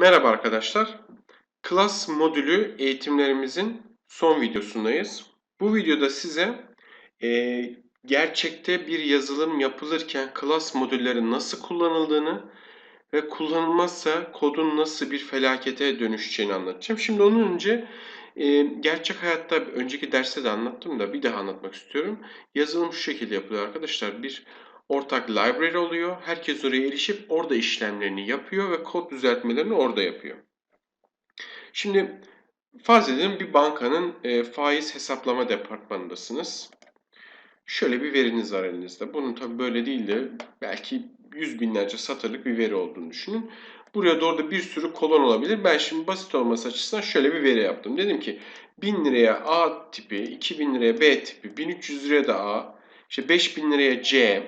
Merhaba arkadaşlar. Class modülü eğitimlerimizin son videosundayız. Bu videoda size e, gerçekte bir yazılım yapılırken class modülleri nasıl kullanıldığını ve kullanılmazsa kodun nasıl bir felakete dönüşeceğini anlatacağım. Şimdi onun önce e, gerçek hayatta önceki derste de anlattım da bir daha anlatmak istiyorum. Yazılım şu şekilde yapılıyor arkadaşlar. Bir ortak library oluyor. Herkes oraya erişip orada işlemlerini yapıyor ve kod düzeltmelerini orada yapıyor. Şimdi farz edelim bir bankanın e, faiz hesaplama departmanındasınız. Şöyle bir veriniz var elinizde. Bunun tabi böyle değil de belki yüz binlerce satırlık bir veri olduğunu düşünün. Buraya doğru da bir sürü kolon olabilir. Ben şimdi basit olması açısından şöyle bir veri yaptım. Dedim ki 1000 liraya A tipi, 2000 liraya B tipi, 1300 liraya da A, işte 5000 liraya C,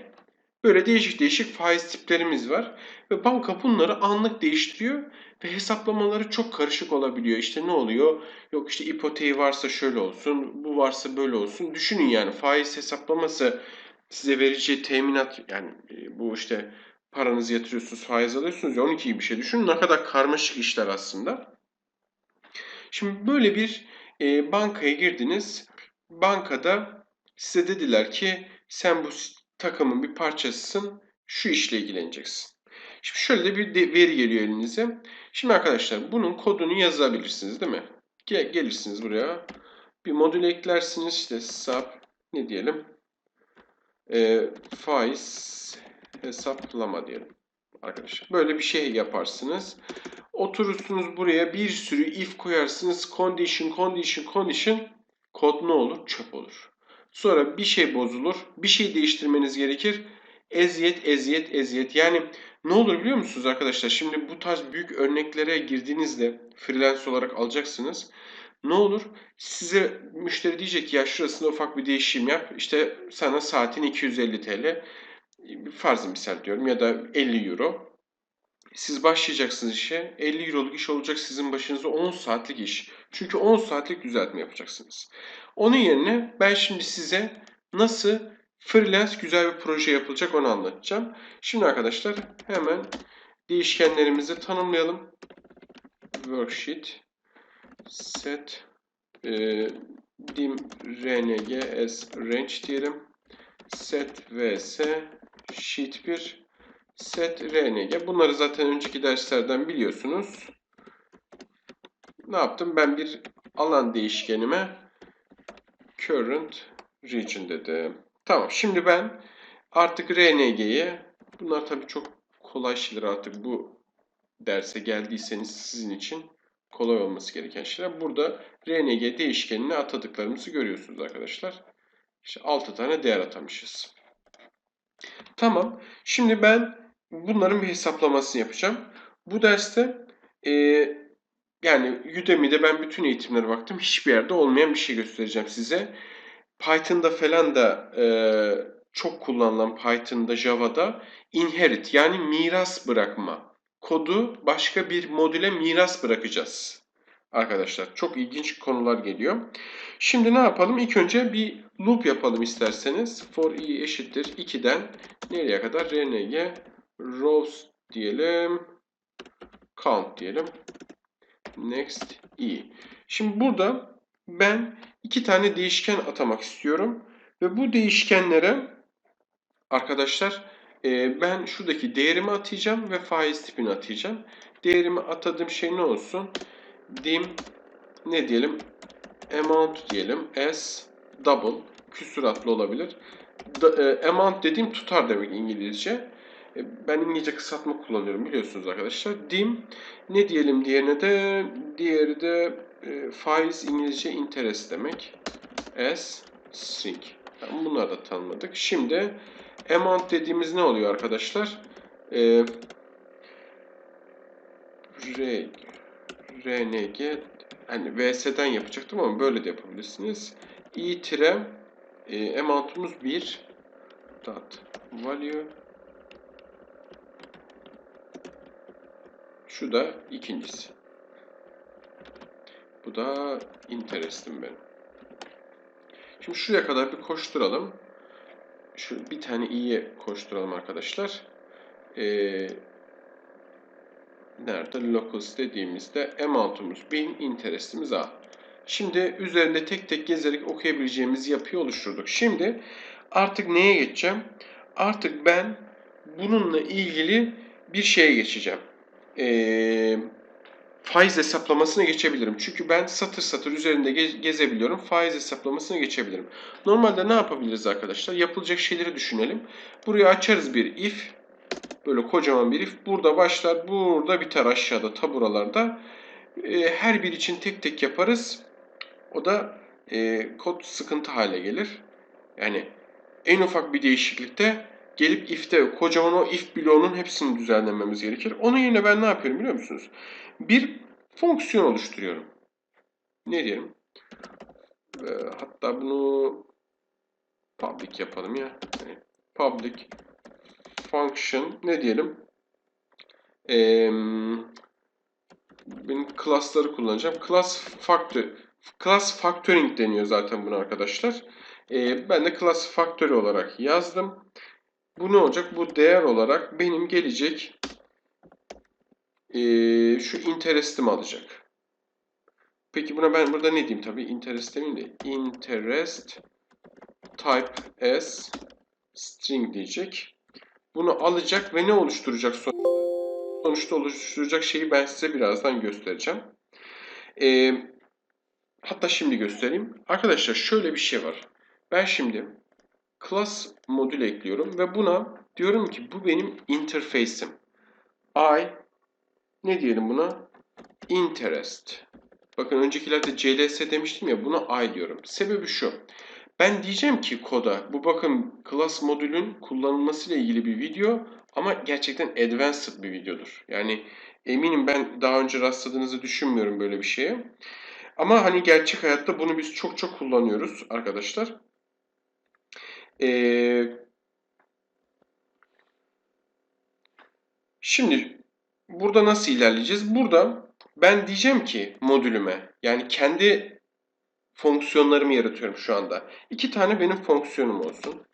Böyle değişik değişik faiz tiplerimiz var. Ve banka bunları anlık değiştiriyor ve hesaplamaları çok karışık olabiliyor. İşte ne oluyor? Yok işte ipoteği varsa şöyle olsun, bu varsa böyle olsun. Düşünün yani faiz hesaplaması size vereceği teminat yani e, bu işte paranızı yatırıyorsunuz, faiz alıyorsunuz ya 12 gibi bir şey. Düşünün ne kadar karmaşık işler aslında. Şimdi böyle bir e, bankaya girdiniz. Bankada size dediler ki sen bu takımın bir parçasısın. Şu işle ilgileneceksin. Şimdi şöyle de bir veri geliyor elinize. Şimdi arkadaşlar bunun kodunu yazabilirsiniz değil mi? Gel, gelirsiniz buraya. Bir modül eklersiniz. İşte sub ne diyelim? E, faiz hesaplama diyelim. Arkadaşlar böyle bir şey yaparsınız. Oturursunuz buraya bir sürü if koyarsınız. Condition, condition, condition. Kod ne olur? Çöp olur. Sonra bir şey bozulur. Bir şey değiştirmeniz gerekir. Eziyet, eziyet, eziyet. Yani ne olur biliyor musunuz arkadaşlar? Şimdi bu tarz büyük örneklere girdiğinizde freelance olarak alacaksınız. Ne olur? Size müşteri diyecek ki ya şurasında ufak bir değişim yap. İşte sana saatin 250 TL. Farz misal diyorum ya da 50 euro. Siz başlayacaksınız işe. 50 euroluk iş olacak sizin başınıza 10 saatlik iş. Çünkü 10 saatlik düzeltme yapacaksınız. Onun yerine ben şimdi size nasıl freelance güzel bir proje yapılacak onu anlatacağım. Şimdi arkadaşlar hemen değişkenlerimizi tanımlayalım. Worksheet set e, dim rng as range diyelim. Set vs sheet 1 set rng. Bunları zaten önceki derslerden biliyorsunuz. Ne yaptım? Ben bir alan değişkenime current region dedim. Tamam. Şimdi ben artık rng'yi bunlar tabii çok kolay şeyler artık bu derse geldiyseniz sizin için kolay olması gereken şeyler. Burada rng değişkenine atadıklarımızı görüyorsunuz arkadaşlar. İşte 6 tane değer atamışız. Tamam. Şimdi ben bunların bir hesaplamasını yapacağım. Bu derste e, yani Udemy'de ben bütün eğitimlere baktım. Hiçbir yerde olmayan bir şey göstereceğim size. Python'da falan da e, çok kullanılan Python'da, Java'da inherit yani miras bırakma. Kodu başka bir modüle miras bırakacağız. Arkadaşlar çok ilginç konular geliyor. Şimdi ne yapalım? İlk önce bir loop yapalım isterseniz. For i eşittir 2'den nereye kadar? rng rows diyelim. Count diyelim. Next i. Şimdi burada ben iki tane değişken atamak istiyorum. Ve bu değişkenlere arkadaşlar e, ben şuradaki değerimi atayacağım ve faiz tipini atayacağım. Değerimi atadığım şey ne olsun? Dim ne diyelim? Amount diyelim. S double küsuratlı olabilir. Da, e, amount dediğim tutar demek İngilizce. E, ben İngilizce kısaltma kullanıyorum biliyorsunuz arkadaşlar. Dim ne diyelim diğerine de diğeri de e, faiz İngilizce interest demek. S string. Yani bunları da tanımladık. Şimdi amount dediğimiz ne oluyor arkadaşlar? E, R, RNG hani VS'den yapacaktım ama böyle de yapabilirsiniz. i tire e, amount'umuz 1 dot value Şu da ikincisi. Bu da interest'im benim. Şimdi şuraya kadar bir koşturalım. Şu bir tane i'ye koşturalım arkadaşlar. Ee, nerede locals dediğimizde amount'umuz 1000, interest'imiz A. Şimdi üzerinde tek tek gezerek okuyabileceğimiz yapıyı oluşturduk. Şimdi artık neye geçeceğim? Artık ben bununla ilgili bir şeye geçeceğim. Ee, faiz hesaplamasına geçebilirim. Çünkü ben satır satır üzerinde ge- gezebiliyorum. Faiz hesaplamasına geçebilirim. Normalde ne yapabiliriz arkadaşlar? Yapılacak şeyleri düşünelim. Buraya açarız bir if. Böyle kocaman bir if. Burada başlar, burada biter aşağıda taburalarda. Ee, her bir için tek tek yaparız. O da e, kod sıkıntı hale gelir. Yani en ufak bir değişiklikte gelip if'te kocaman o if bloğunun hepsini düzenlememiz gerekir. Onun yerine ben ne yapıyorum biliyor musunuz? Bir fonksiyon oluşturuyorum. Ne diyelim? Ee, hatta bunu public yapalım ya. Yani public function ne diyelim? Ee, benim class'ları kullanacağım. Class factor class factoring deniyor zaten bunu arkadaşlar. Ee, ben de class factory olarak yazdım. Bu ne olacak? Bu değer olarak benim gelecek ee, şu interest'imi alacak. Peki buna ben burada ne diyeyim tabii? Interest demeyeyim de interest type as string diyecek. Bunu alacak ve ne oluşturacak? Sonuçta oluşturacak şeyi ben size birazdan göstereceğim. Ee, hatta şimdi göstereyim. Arkadaşlar şöyle bir şey var. Ben şimdi class modül ekliyorum ve buna diyorum ki bu benim interface'im. I ne diyelim buna? Interest. Bakın öncekilerde CLS demiştim ya buna I diyorum. Sebebi şu. Ben diyeceğim ki koda bu bakın class modülün kullanılması ile ilgili bir video ama gerçekten advanced bir videodur. Yani eminim ben daha önce rastladığınızı düşünmüyorum böyle bir şeye. Ama hani gerçek hayatta bunu biz çok çok kullanıyoruz arkadaşlar. Ee, şimdi burada nasıl ilerleyeceğiz? Burada ben diyeceğim ki modülüme yani kendi fonksiyonlarımı yaratıyorum şu anda. İki tane benim fonksiyonum olsun.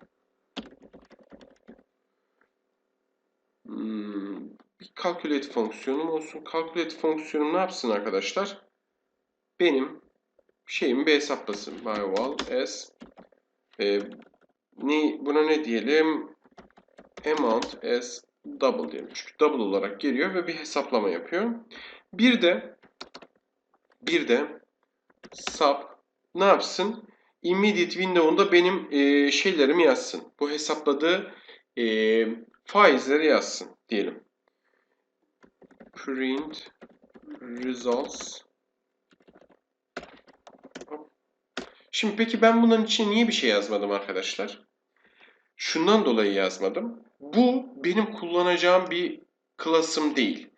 Hmm, bir calculate fonksiyonum olsun. Calculate fonksiyonum ne yapsın arkadaşlar? Benim şeyimi bir hesaplasın. By as e, ne, buna ne diyelim? Amount as double diyelim. Çünkü double olarak geliyor ve bir hesaplama yapıyor. Bir de bir de sub ne yapsın? Immediate window'unda benim e, şeylerimi yazsın. Bu hesapladığı e, faizleri yazsın diyelim. Print results. Şimdi peki ben bunların için niye bir şey yazmadım arkadaşlar? Şundan dolayı yazmadım. Bu benim kullanacağım bir klasım değil.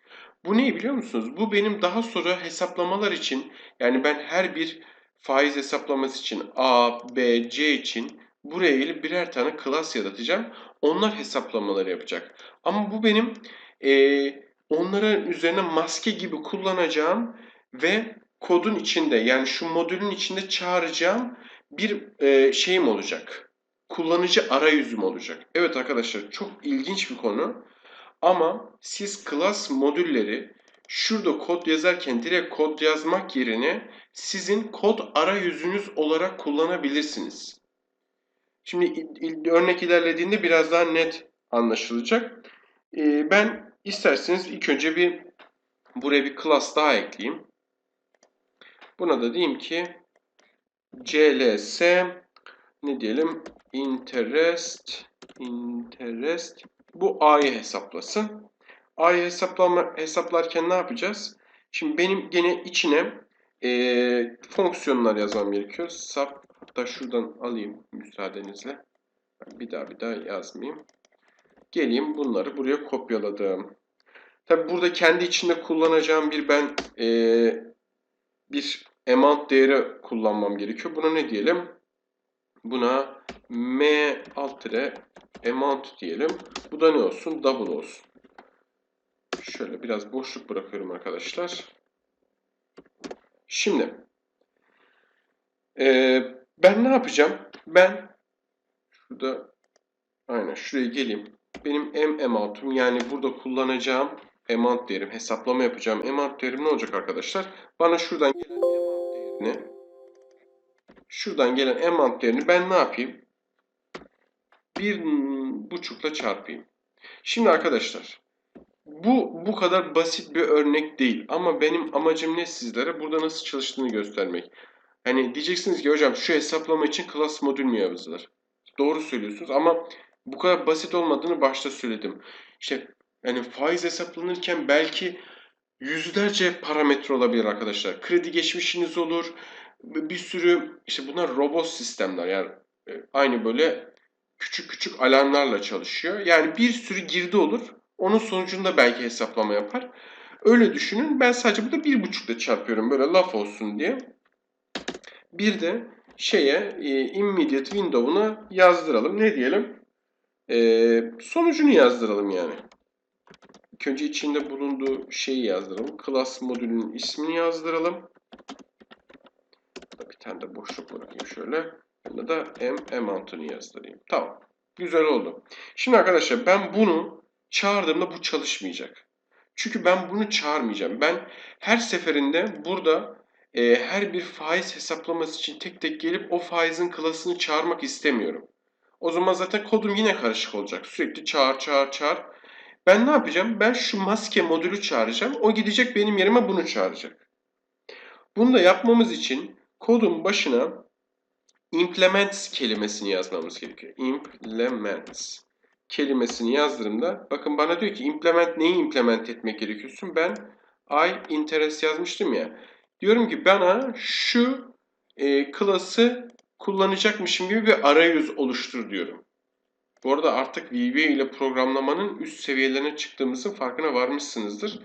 Bu ne biliyor musunuz? Bu benim daha sonra hesaplamalar için yani ben her bir faiz hesaplaması için A, B, C için buraya gelip birer tane klas yaratacağım. Onlar hesaplamaları yapacak. Ama bu benim e, onların üzerine maske gibi kullanacağım ve kodun içinde yani şu modülün içinde çağıracağım bir e, şeyim olacak. Kullanıcı arayüzüm olacak. Evet arkadaşlar çok ilginç bir konu. Ama siz class modülleri şurada kod yazarken direkt kod yazmak yerine sizin kod arayüzünüz olarak kullanabilirsiniz. Şimdi örnek ilerlediğinde biraz daha net anlaşılacak. Ee, ben isterseniz ilk önce bir buraya bir class daha ekleyeyim. Buna da diyeyim ki cls ne diyelim interest interest bu a'yı hesaplasın. A'yı hesaplama, hesaplarken ne yapacağız? Şimdi benim gene içine e, fonksiyonlar yazmam gerekiyor. Sub da şuradan alayım müsaadenizle. Bir daha bir daha yazmayayım. Geleyim bunları buraya kopyaladım. Tabi burada kendi içinde kullanacağım bir ben e, bir amount değeri kullanmam gerekiyor. Buna ne diyelim? Buna m alt tire amount diyelim. Bu da ne olsun? Double olsun. Şöyle biraz boşluk bırakıyorum arkadaşlar. Şimdi e, ben ne yapacağım? Ben şurada aynen şuraya geleyim. Benim m amount'um yani burada kullanacağım amount değerim, hesaplama yapacağım amount değerim ne olacak arkadaşlar? Bana şuradan gelen amount değerini şuradan gelen amount değerini ben ne yapayım? Bir buçukla çarpayım. Şimdi arkadaşlar bu bu kadar basit bir örnek değil ama benim amacım ne sizlere? Burada nasıl çalıştığını göstermek. Hani diyeceksiniz ki hocam şu hesaplama için class modül mü yazılır? Doğru söylüyorsunuz ama bu kadar basit olmadığını başta söyledim. İşte yani faiz hesaplanırken belki yüzlerce parametre olabilir arkadaşlar. Kredi geçmişiniz olur. Bir sürü işte bunlar robot sistemler yani e, aynı böyle küçük küçük alarmlarla çalışıyor. Yani bir sürü girdi olur. Onun sonucunda belki hesaplama yapar. Öyle düşünün. Ben sadece burada bir buçukla çarpıyorum. Böyle laf olsun diye. Bir de şeye e, immediate window'una yazdıralım. Ne diyelim? E, sonucunu yazdıralım yani. İlk önce içinde bulunduğu şeyi yazdıralım. Class modülünün ismini yazdıralım. Bir tane de boşluk bırakayım şöyle. Bunda da m amount'unu yazdırayım. Tamam. Güzel oldu. Şimdi arkadaşlar ben bunu çağırdığımda bu çalışmayacak. Çünkü ben bunu çağırmayacağım. Ben her seferinde burada e, her bir faiz hesaplaması için tek tek gelip o faizin klasını çağırmak istemiyorum. O zaman zaten kodum yine karışık olacak. Sürekli çağır çağır çağır. Ben ne yapacağım? Ben şu maske modülü çağıracağım. O gidecek benim yerime bunu çağıracak. Bunu da yapmamız için kodun başına implements kelimesini yazmamız gerekiyor. Implements kelimesini yazdığımda bakın bana diyor ki implement neyi implement etmek gerekiyorsun? Ben I interest yazmıştım ya. Diyorum ki bana şu e, klası kullanacakmışım gibi bir arayüz oluştur diyorum. Bu arada artık VB ile programlamanın üst seviyelerine çıktığımızın farkına varmışsınızdır.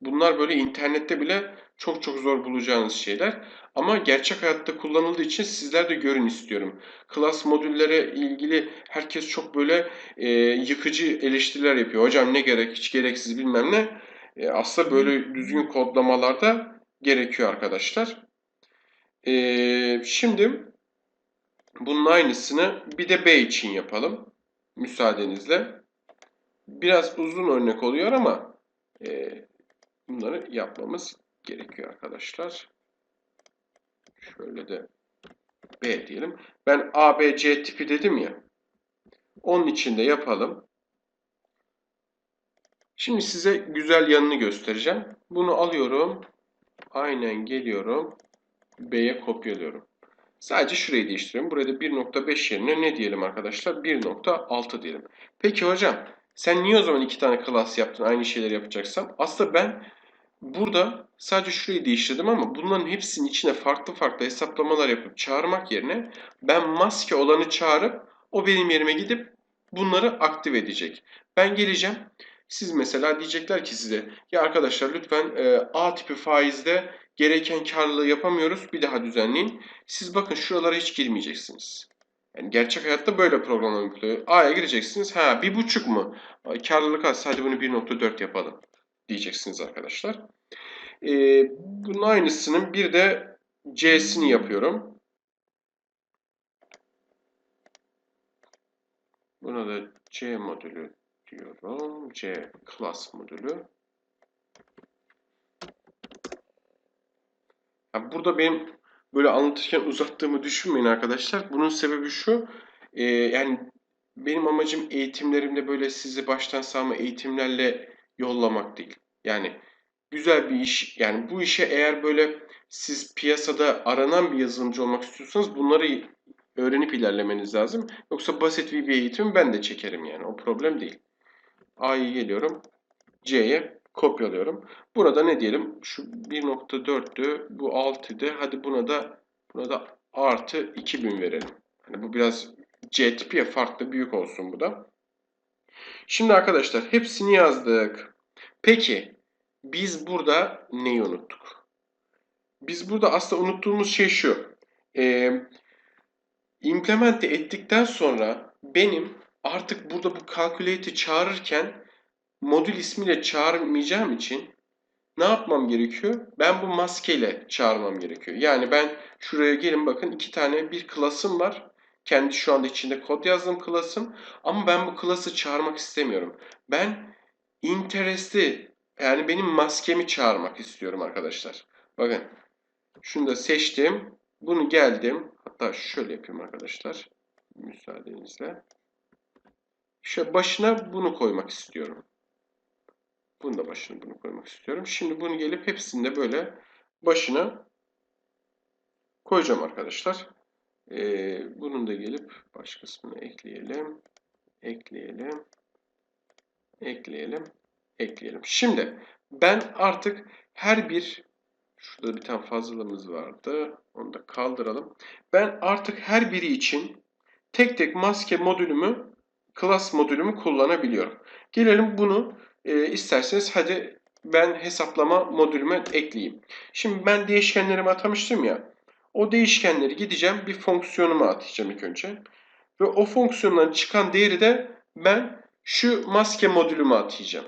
Bunlar böyle internette bile çok çok zor bulacağınız şeyler. Ama gerçek hayatta kullanıldığı için sizler de görün istiyorum. Class modüllere ilgili herkes çok böyle e, yıkıcı eleştiriler yapıyor. Hocam ne gerek, hiç gereksiz bilmem ne. E, aslında böyle düzgün kodlamalarda gerekiyor arkadaşlar. E, şimdi bunun aynısını bir de B için yapalım. Müsaadenizle. Biraz uzun örnek oluyor ama e, bunları yapmamız gerekiyor arkadaşlar. Şöyle de B diyelim. Ben A, B, C tipi dedim ya. Onun içinde yapalım. Şimdi size güzel yanını göstereceğim. Bunu alıyorum. Aynen geliyorum. B'ye kopyalıyorum. Sadece şurayı değiştiriyorum. Burada 1.5 yerine ne diyelim arkadaşlar? 1.6 diyelim. Peki hocam sen niye o zaman iki tane class yaptın aynı şeyleri yapacaksam? Aslında ben burada sadece şurayı değiştirdim ama bunların hepsinin içine farklı farklı hesaplamalar yapıp çağırmak yerine ben maske olanı çağırıp o benim yerime gidip bunları aktive edecek. Ben geleceğim. Siz mesela diyecekler ki size ya arkadaşlar lütfen e, A tipi faizde gereken karlılığı yapamıyoruz bir daha düzenleyin. Siz bakın şuralara hiç girmeyeceksiniz. Yani gerçek hayatta böyle programlama yapılıyor. A'ya gireceksiniz. Ha bir buçuk mu? Karlılık az. Hadi bunu 1.4 yapalım. Diyeceksiniz arkadaşlar. Ee, bunun aynısının bir de C'sini yapıyorum. Buna da C modülü diyorum. C class modülü. Yani burada benim böyle anlatırken uzattığımı düşünmeyin arkadaşlar. Bunun sebebi şu. E, yani benim amacım eğitimlerimde böyle sizi baştan sağma eğitimlerle yollamak değil. Yani güzel bir iş. Yani bu işe eğer böyle siz piyasada aranan bir yazılımcı olmak istiyorsanız bunları öğrenip ilerlemeniz lazım. Yoksa basit bir eğitim ben de çekerim yani. O problem değil. A'yı geliyorum. C'ye kopyalıyorum. Burada ne diyelim? Şu 1.4'tü. Bu 6'ydı. Hadi buna da buna da artı 2000 verelim. Hani bu biraz C tipi ya farklı büyük olsun bu da. Şimdi arkadaşlar hepsini yazdık. Peki biz burada neyi unuttuk? Biz burada aslında unuttuğumuz şey şu. Ee, implemente ettikten sonra benim artık burada bu calculate'i çağırırken modül ismiyle çağırmayacağım için ne yapmam gerekiyor? Ben bu maskeyle çağırmam gerekiyor. Yani ben şuraya gelin bakın iki tane bir klasım var. Kendi şu anda içinde kod yazdığım klasım. Ama ben bu klası çağırmak istemiyorum. Ben interest'i Yani benim maskemi çağırmak istiyorum arkadaşlar. Bakın. Şunu da seçtim. Bunu geldim. Hatta şöyle yapayım arkadaşlar. Müsaadenizle. Şöyle başına bunu koymak istiyorum. Bunu da başına bunu koymak istiyorum. Şimdi bunu gelip hepsini de böyle başına koyacağım arkadaşlar. Ee, bunun da gelip baş kısmını ekleyelim. Ekleyelim. Ekleyelim. Ekleyelim. Şimdi ben artık her bir şurada bir tane fazlalığımız vardı. Onu da kaldıralım. Ben artık her biri için tek tek maske modülümü class modülümü kullanabiliyorum. Gelelim bunu e, isterseniz hadi ben hesaplama modülüme ekleyeyim. Şimdi ben değişkenlerimi atamıştım ya. O değişkenleri gideceğim bir fonksiyonuma atacağım ilk önce. Ve o fonksiyondan çıkan değeri de ben şu maske modülüme atayacağım.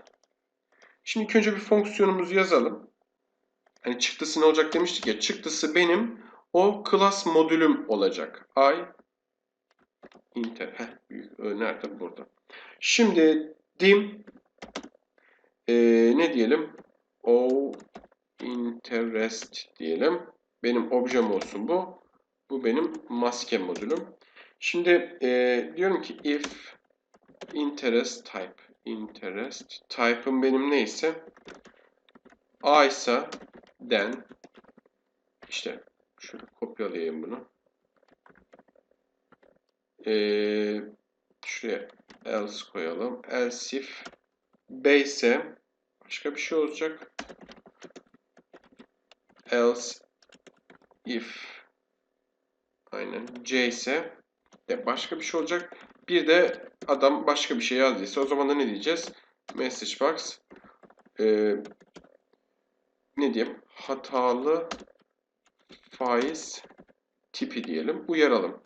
Şimdi önce bir fonksiyonumuzu yazalım. Hani çıktısı ne olacak demiştik ya. Çıktısı benim o class modülüm olacak. I inter. Heh, büyük. Ö, Nerede? Burada. Şimdi dim e, ne diyelim? O interest diyelim. Benim objem olsun bu. Bu benim maske modülüm. Şimdi e, diyorum ki if interest type interest type'ım benim neyse a ise then işte şöyle kopyalayayım bunu. Ee, şuraya else koyalım. Else if B ise başka bir şey olacak. Else if aynen C ise de başka bir şey olacak. Bir de adam başka bir şey yazdıysa o zaman da ne diyeceğiz? Message box ee, ne diyeyim? Hatalı faiz tipi diyelim. Uyaralım.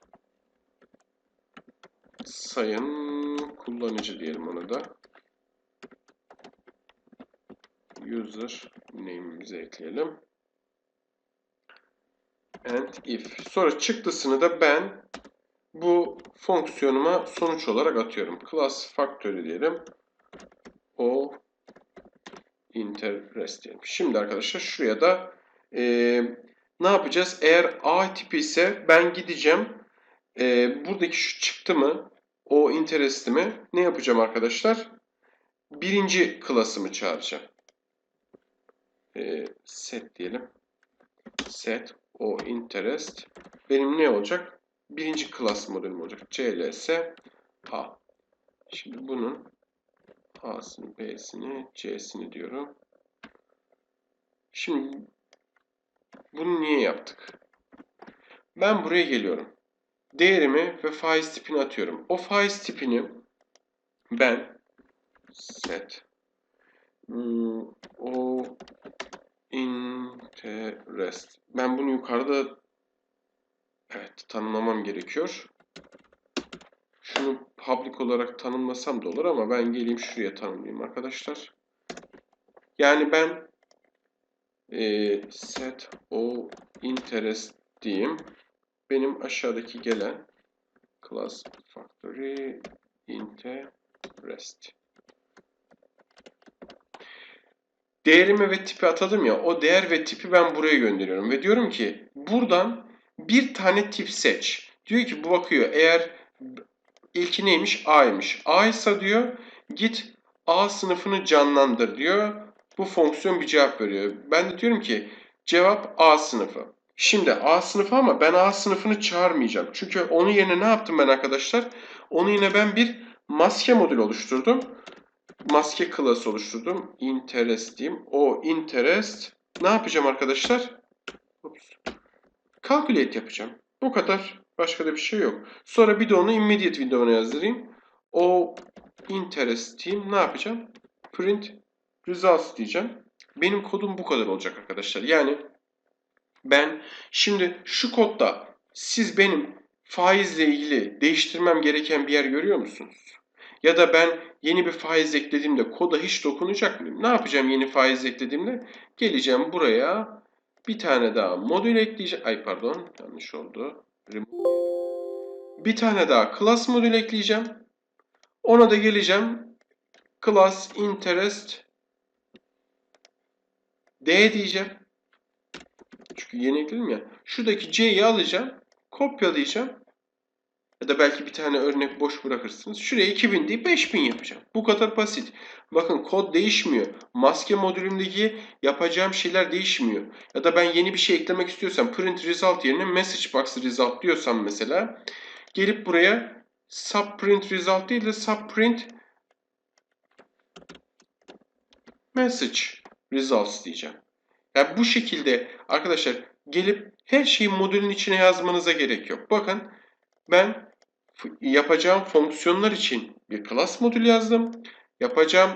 Sayın kullanıcı diyelim ona da. User name'imizi ekleyelim. And if. Sonra çıktısını da ben bu fonksiyonuma sonuç olarak atıyorum. Class factory diyelim. O interest diyelim. Şimdi arkadaşlar şuraya da e, ne yapacağız? Eğer A tipi ise ben gideceğim. E, buradaki şu çıktı mı? O interest'imi ne yapacağım arkadaşlar? Birinci klasımı çağıracağım. E, set diyelim. Set o interest. Benim ne olacak? Birinci klas modülüm olacak. CLS A. Şimdi bunun A'sını, B'sini, C'sini diyorum. Şimdi bunu niye yaptık? Ben buraya geliyorum. Değerimi ve faiz tipini atıyorum. O faiz tipini ben set hmm, o interest ben bunu yukarıda evet tanımlamam gerekiyor. Şunu public olarak tanımlasam da olur ama ben geleyim şuraya tanımlayayım arkadaşlar. Yani ben e, set o interest diyeyim. Benim aşağıdaki gelen class factory interest. Değerimi ve tipi atadım ya. O değer ve tipi ben buraya gönderiyorum. Ve diyorum ki buradan bir tane tip seç. Diyor ki bu bakıyor. Eğer ilki neymiş? A'ymış. A ise diyor git A sınıfını canlandır diyor. Bu fonksiyon bir cevap veriyor. Ben de diyorum ki cevap A sınıfı. Şimdi A sınıfı ama ben A sınıfını çağırmayacağım. Çünkü onun yerine ne yaptım ben arkadaşlar? Onun yine ben bir maske modülü oluşturdum. Maske klası oluşturdum. Interest diyeyim. O interest ne yapacağım arkadaşlar? Calculate yapacağım. Bu kadar. Başka da bir şey yok. Sonra bir de onu immediate window'una yazdırayım. O interest diyeyim. Ne yapacağım? Print results diyeceğim. Benim kodum bu kadar olacak arkadaşlar. Yani ben şimdi şu kodda siz benim faizle ilgili değiştirmem gereken bir yer görüyor musunuz? Ya da ben yeni bir faiz eklediğimde koda hiç dokunacak mıyım? Ne yapacağım yeni faiz eklediğimde? Geleceğim buraya bir tane daha modül ekleyeceğim. Ay pardon yanlış oldu. Bir tane daha class modül ekleyeceğim. Ona da geleceğim. Class interest D diyeceğim. Çünkü yeni ekledim ya. Şuradaki C'yi alacağım. Kopyalayacağım. Ya da belki bir tane örnek boş bırakırsınız. Şuraya 2000 değil 5000 yapacağım. Bu kadar basit. Bakın kod değişmiyor. Maske modülündeki yapacağım şeyler değişmiyor. Ya da ben yeni bir şey eklemek istiyorsam print result yerine message box result diyorsam mesela gelip buraya subprint result değil de subprint message results diyeceğim. Yani bu şekilde arkadaşlar gelip her şeyi modülün içine yazmanıza gerek yok. Bakın ben yapacağım fonksiyonlar için bir class modül yazdım. Yapacağım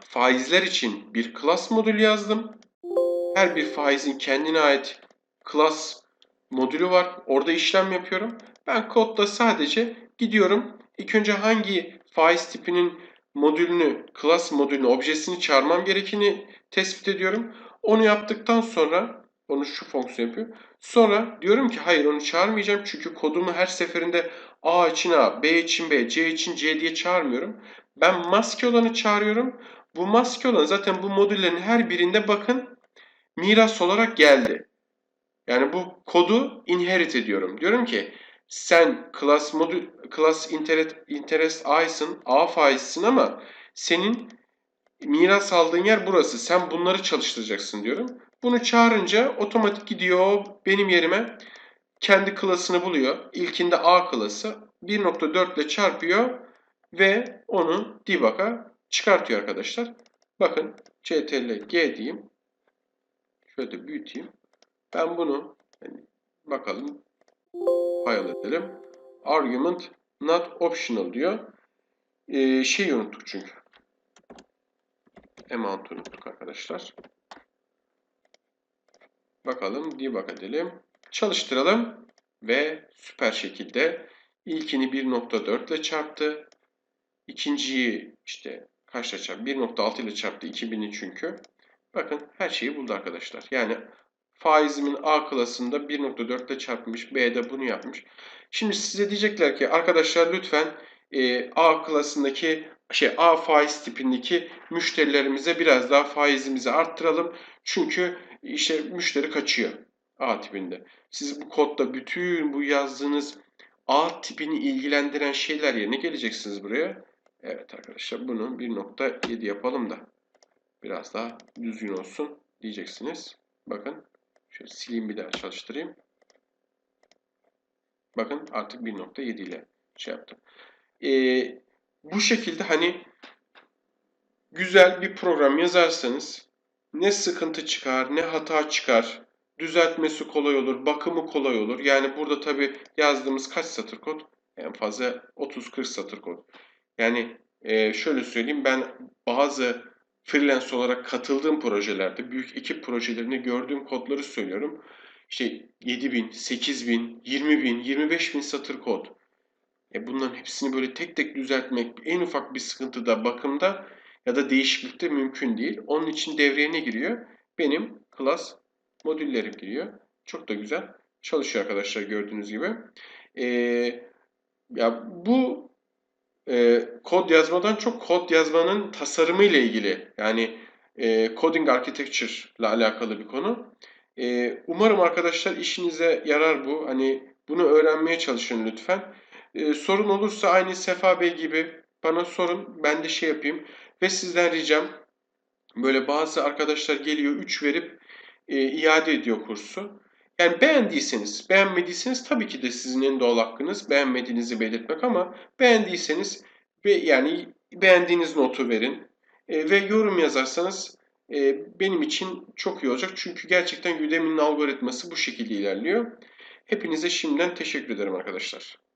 faizler için bir class modül yazdım. Her bir faizin kendine ait class modülü var. Orada işlem yapıyorum. Ben kodda sadece gidiyorum. İlk önce hangi faiz tipinin modülünü, class modülünü, objesini çağırmam gerektiğini tespit ediyorum. Onu yaptıktan sonra onu şu fonksiyon yapıyor. Sonra diyorum ki hayır onu çağırmayacağım çünkü kodumu her seferinde A için A, B için B, C için C diye çağırmıyorum. Ben maske olanı çağırıyorum. Bu maske olan zaten bu modüllerin her birinde bakın miras olarak geldi. Yani bu kodu inherit ediyorum. Diyorum ki sen class modül class interest, interest A'sın, A faizsin ama senin miras aldığın yer burası. Sen bunları çalıştıracaksın diyorum. Bunu çağırınca otomatik gidiyor benim yerime kendi klasını buluyor. İlkinde A klası 1.4 ile çarpıyor ve onu debug'a çıkartıyor arkadaşlar. Bakın ctrl g diyeyim. Şöyle büyüteyim. Ben bunu yani bakalım file edelim. Argument not optional diyor. Ee, şey unuttuk çünkü. Amount unuttuk arkadaşlar. Bakalım debug edelim. Çalıştıralım ve süper şekilde ilkini 1.4 ile çarptı. İkinciyi işte kaçla çarptı? 1.6 ile çarptı 2000'i çünkü. Bakın her şeyi buldu arkadaşlar. Yani faizimin A klasında 1.4 ile çarpmış. B'de bunu yapmış. Şimdi size diyecekler ki arkadaşlar lütfen e, A klasındaki şey A faiz tipindeki müşterilerimize biraz daha faizimizi arttıralım. Çünkü işte müşteri kaçıyor A tipinde. Siz bu kodda bütün bu yazdığınız A tipini ilgilendiren şeyler yerine geleceksiniz buraya. Evet arkadaşlar bunu 1.7 yapalım da biraz daha düzgün olsun diyeceksiniz. Bakın şöyle sileyim bir daha çalıştırayım. Bakın artık 1.7 ile şey yaptım. Ee, bu şekilde hani güzel bir program yazarsanız ne sıkıntı çıkar ne hata çıkar düzeltmesi kolay olur, bakımı kolay olur. Yani burada tabi yazdığımız kaç satır kod? En fazla 30-40 satır kod. Yani e, şöyle söyleyeyim ben bazı freelance olarak katıldığım projelerde, büyük ekip projelerinde gördüğüm kodları söylüyorum. İşte 7000, 8000, 20000, 25000 satır kod. E bunların hepsini böyle tek tek düzeltmek en ufak bir sıkıntıda, bakımda ya da değişiklikte mümkün değil. Onun için devreye ne giriyor? Benim class modüllerim giriyor. Çok da güzel çalışıyor arkadaşlar gördüğünüz gibi. Ee, ya bu e, kod yazmadan çok kod yazmanın tasarımı ile ilgili yani e, coding architecture ile alakalı bir konu. E, umarım arkadaşlar işinize yarar bu. Hani bunu öğrenmeye çalışın lütfen. E, sorun olursa aynı Sefa Bey gibi bana sorun. Ben de şey yapayım. Ve sizden ricam böyle bazı arkadaşlar geliyor 3 verip e, iade ediyor kursu. Yani beğendiyseniz, beğenmediyseniz tabii ki de sizin en doğal hakkınız beğenmediğinizi belirtmek ama beğendiyseniz ve yani beğendiğiniz notu verin e, ve yorum yazarsanız e, benim için çok iyi olacak. Çünkü gerçekten Udemy'nin algoritması bu şekilde ilerliyor. Hepinize şimdiden teşekkür ederim arkadaşlar.